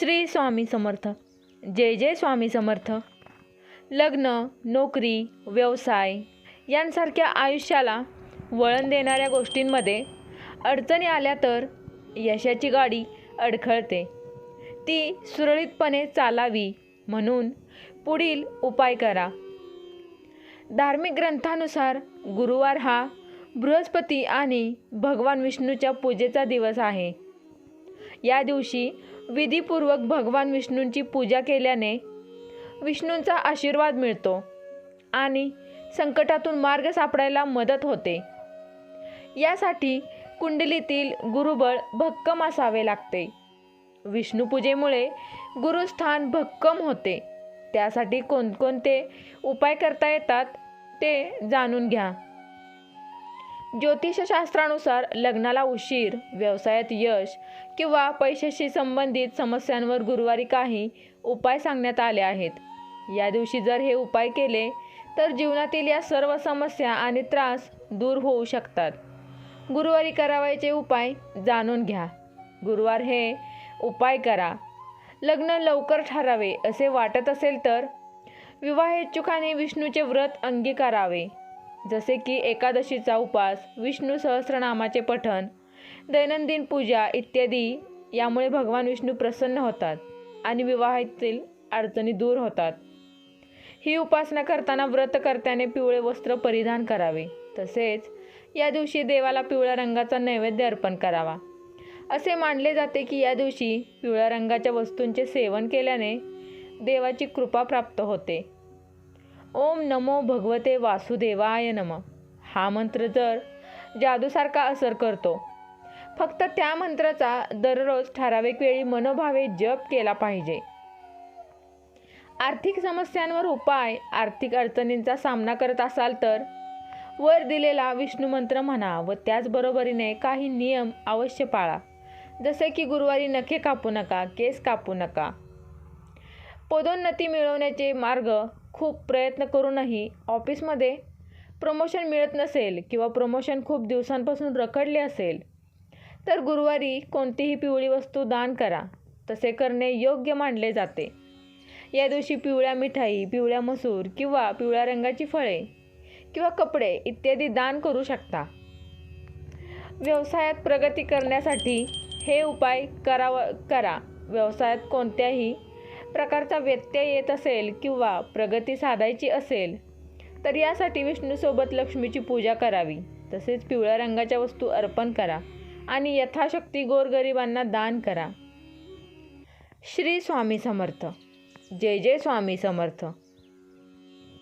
श्री स्वामी समर्थ. जय जय स्वामी समर्थ. लग्न नोकरी व्यवसाय यांसारख्या आयुष्याला वळण देणाऱ्या गोष्टींमध्ये अडचणी आल्या तर यशाची गाडी अडखळते. ती सुरळीतपणे चालावी म्हणून पुढील उपाय करा. धार्मिक ग्रंथानुसार गुरुवार हा बृहस्पती आणि भगवान विष्णूच्या पूजेचा दिवस आहे. या दिवशी विधीपूर्वक भगवान विष्णूंची पूजा केल्याने विष्णूंचा आशीर्वाद मिळतो आणि संकटातून मार्ग सापडायला मदत होते. यासाठी कुंडलीतील गुरुबळ भक्कम असावे लागते. विष्णुपूजेमुळे गुरुस्थान भक्कम होते. त्यासाठी कोणकोणते उपाय करता येतात ते जाणून घ्या. ज्योतिषशास्त्रानुसार लग्नाला उशीर व्यवसायात यश किंवा पैशाशी संबंधित समस्यांवर गुरुवारी काही उपाय सांगण्यात आले आहेत. या दिवशी जर हे उपाय केले तर जीवनातील या सर्व समस्या आणि त्रास दूर होऊ शकतात. गुरुवारी करावायचे उपाय जाणून घ्या. गुरुवार हे उपाय करा. लग्न लवकर ठरावे असे वाटत असेल तर विवाहेच्छुकाने विष्णूचे व्रत अंगीकारावे. जसे की एकादशीचा उपास विष्णू सहस्रनामाचे पठण दैनंदिन पूजा इत्यादी. यामुळे भगवान विष्णू प्रसन्न होतात आणि विवाहातील अडचणी दूर होतात. ही उपासना करताना व्रतकर्त्याने पिवळे वस्त्र परिधान करावे. तसेच या दिवशी देवाला पिवळ्या रंगाचा नैवेद्य अर्पण करावा. असे मानले जाते की या दिवशी पिवळ्या रंगाच्या वस्तूंचे सेवन केल्याने देवाची कृपा प्राप्त होते. ओम नमो भगवते वासुदेवाय नम. हा मंत्र जर जादूसारखा असर करतो फक्त त्या मंत्राचा दररोज ठराविक वेळी मनोभावे जप केला पाहिजे. आर्थिक समस्यांवर उपाय आर्थिक अडचणींचा सामना करत असाल तर वर दिलेला विष्णू मंत्र म्हणा व त्याचबरोबरीने काही नियम अवश्य पाळा. जसे की गुरुवारी नखे कापू नका केस कापू नका पदोन्नती मिळवण्याचे मार्ग खूप प्रयत्न करूनही ऑफिसमध्ये प्रमोशन मिळत नसेल किंवा प्रमोशन खूप दिवसांपासून रखडले असेल तर गुरुवारी कोणतीही पिवळी वस्तू दान करा. तसे करणे योग्य मानले जाते. या दिवशी पिवळ्या मिठाई पिवळ्या मसूर किंवा पिवळ्या रंगाची फळे किंवा कपडे इत्यादी दान करू शकता. व्यवसायात प्रगती करण्यासाठी हे उपाय करावं करा. व्यवसायात कोणत्याही प्रकारचा व्यत्यय येत असेल किंवा प्रगती साधायची असेल तर यासाठी विष्णूसोबत लक्ष्मीची पूजा करावी. तसेच पिवळ्या रंगाच्या वस्तू अर्पण करा आणि यथाशक्ती गोरगरिबांना दान करा. श्री स्वामी समर्थ. जय जय स्वामी समर्थ.